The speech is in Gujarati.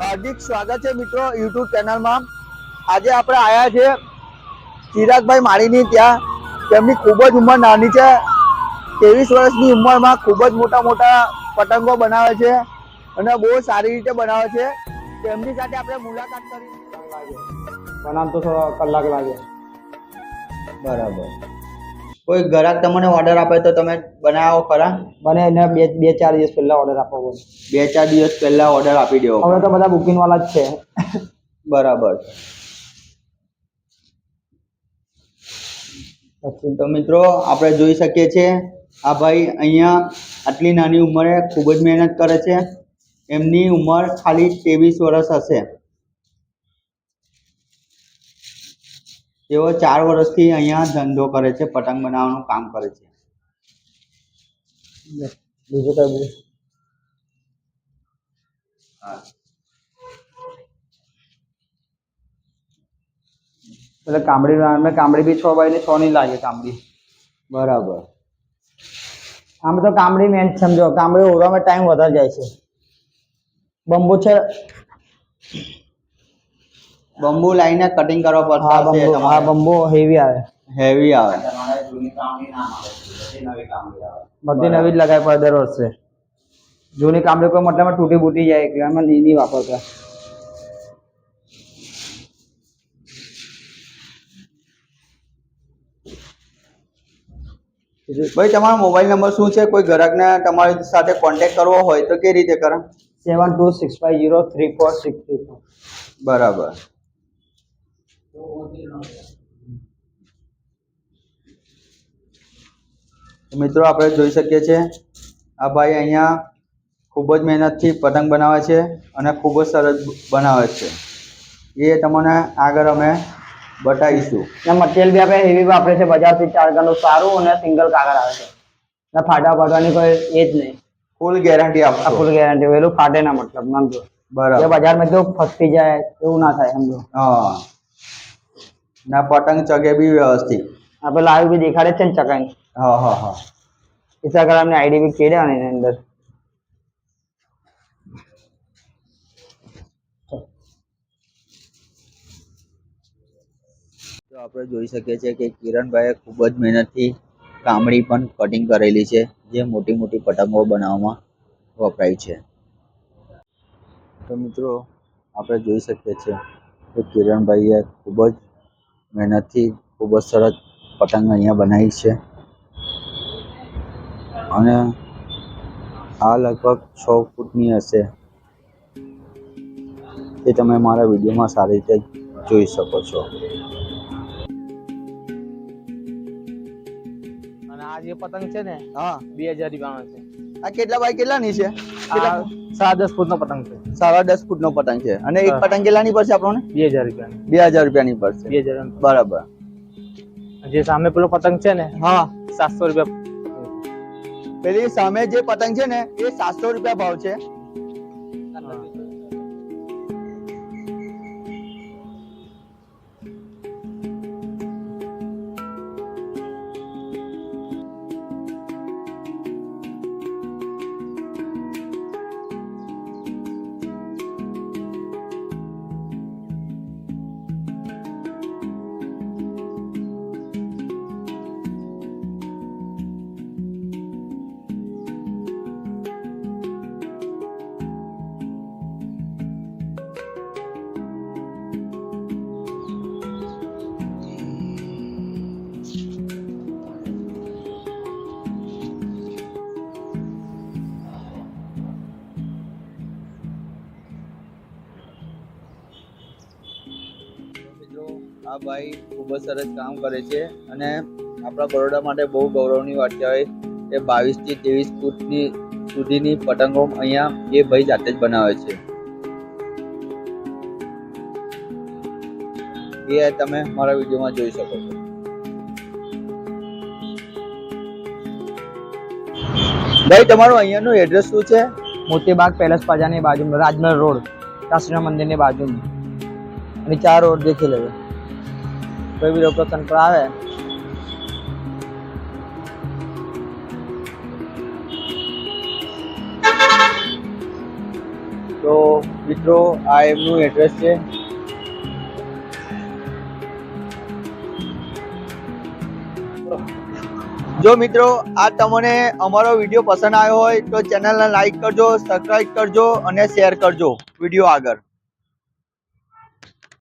હાર્દિક સ્વાગત છે મિત્રો યુટ્યુબ ચેનલમાં. આજે આપણે આવ્યા છે ચિરાગભાઈ માળીની ત્યાં. તેમની ખૂબ જ ઉંમર નાની છે. ત્રેવીસ વર્ષની ઉંમરમાં ખૂબ જ મોટા મોટા પતંગો બનાવે છે અને બહુ સારી રીતે બનાવે છે. તેમની સાથે આપણે મુલાકાત કરી. બનાવતો થોડો કલાક લાગે. બરાબર. કોઈ ગ્રાહક તમને ઓર્ડર આપે તો તમે બનાવો ખરા? મને એને બે બે ચાર દિવસ પહેલા ઓર્ડર આપવો પડે. બે ચાર દિવસ પહેલા ઓર્ડર આપી દેવો હવે તો બધા બુકિંગ વાળા જ છે. બરાબર. તો મિત્રો આપણે જોઈ શકીએ છીએ આ ભાઈ અહીંયા આટલી નાની ઉંમરે ખૂબ જ મહેનત કરે છે. એમની ઉંમર ખાલી ત્રેવીસ વર્ષ હશે. તેઓ ચાર વર્ષથી અહીંયા ધંધો કરે છે પતંગ બનાવવાનું કામ કરે છે. બીજું કઈ બોલ. એટલે કામડી અમે કામડી બી છ બાય ને છ ની લાગે કામડી. બરાબર. આમ તો કામડી મેન સમજો. કામડી ઓરવામાં ટાઈમ વધારે જાય છે. બંબુ છે. બંબુ લાઈને કટિંગ કરવા પડશે બંબુ હા બંબુ હેવી આવે. હેવી આવે. બધી નવી જ લગાવી પડે દર વર્ષે. જૂની કામડી કોઈ મતલબ તૂટી બૂટી જાય એટલે અમે નહીં વાપરતા. ભાઈ તમારો મોબાઈલ નંબર શું છે? કોઈ ગ્રાહકને તમારી સાથે કોન્ટેક્ટ કરવો હોય તો કેવી રીતે કરે seven two six five zero three four six three four. બરાબર. મિત્રો આપણે જોઈ શકીએ છીએ આ ભાઈ અહીંયા ખૂબ જ મહેનતથી પતંગ બનાવે છે અને ખૂબ જ સરસ બનાવે છે. એ તમને આગળ અમે બતાવીશું. ને મટીરિયલ બી આપણે હેવી વાપરે છે બજારથી ચાર ગણું સારું અને સિંગલ કાગળ આવે છે. ને ફાટા ફાટવાની કોઈ એ જ નહીં ફૂલ ગેરંટી આ ફૂલ ગેરંટી વેલું ફાટે ના મતલબ સમજો. બરાબર. બજારમાં જો ફસતી જાય એવું ના થાય સમજો. હા. ના પતંગ ચગે બી વ્યવસ્થિત. આપણે લાઈવ બી દેખાડે છે ને ચકાઈ. હા હા હા. ઇન્સ્ટાગ્રામની આઈડી બી કેડે ને એની અંદર. તો આપણે જોઈ શકીએ છીએ કે કિરણભાઈએ ખૂબ જ મહેનતથી કામડી પણ કટિંગ કરેલી છે જે મોટી મોટી પતંગો બનાવવામાં વપરાય છે. તો મિત્રો આપણે જોઈ શકીએ છીએ કે કિરણભાઈએ ખૂબ જ મહેનતથી ખૂબ જ સરસ પતંગ અહીંયા બનાવી છે. અને આ લગભગ છ ફૂટની હશે. એ તમે મારા વિડીયોમાં સારી રીતે જોઈ શકો છો. અને આ જે પતંગ છે ને હા. બે હજાર રૂપિયાનો છે. આ કેટલા બાય કેટલાની છે? સાડા દસ ફૂટનો પતંગ છે. સાડા દસ ફૂટનો પતંગ છે. અને એક. પતંગ કેટલાની પડશે આપણને? બે હજાર રૂપિયા બે હજાર રૂપિયાની પડશે. બે હજાર બરાબર. જે સામે પેલો પતંગ છે ને હા. સાતસો રૂપિયા. પેલી સામે જે પતંગ છે ને એ સાતસો રૂપિયા ભાવ છે. આ ભાઈ ખૂબ જ સરસ કામ કરે છે અને આપણા બરોડા માટે બહુ ગૌરવની વાત કહેવાય કે બાવીસથી ત્રેવીસ ફૂટની સુધીની પતંગો અહીંયા એ ભાઈ જાતે જ બનાવે છે. એ તમે મારા વિડીયોમાં જોઈ શકો છો. ભાઈ, તમારું અહીંયાનું એડ્રેસ શું છે? મોતીબાગ પેલેસ પાજાની બાજુમાં રાજમહેલ રોડ કાશીના મંદિરની બાજુમાં. અને ચાર રોડ દેખી લેજો. કોઈ બી લોકેશન પર આવે. તો મિત્રો, આ એમનું એડ્રેસ છે. જો મિત્રો, આ તમને અમારો વીડિયો પસંદ આવ્યો હોય તો ચેનલને લાઈક કરજો સબસ્ક્રાઈબ કરજો અને શેર કરજો વીડિયો આગળ.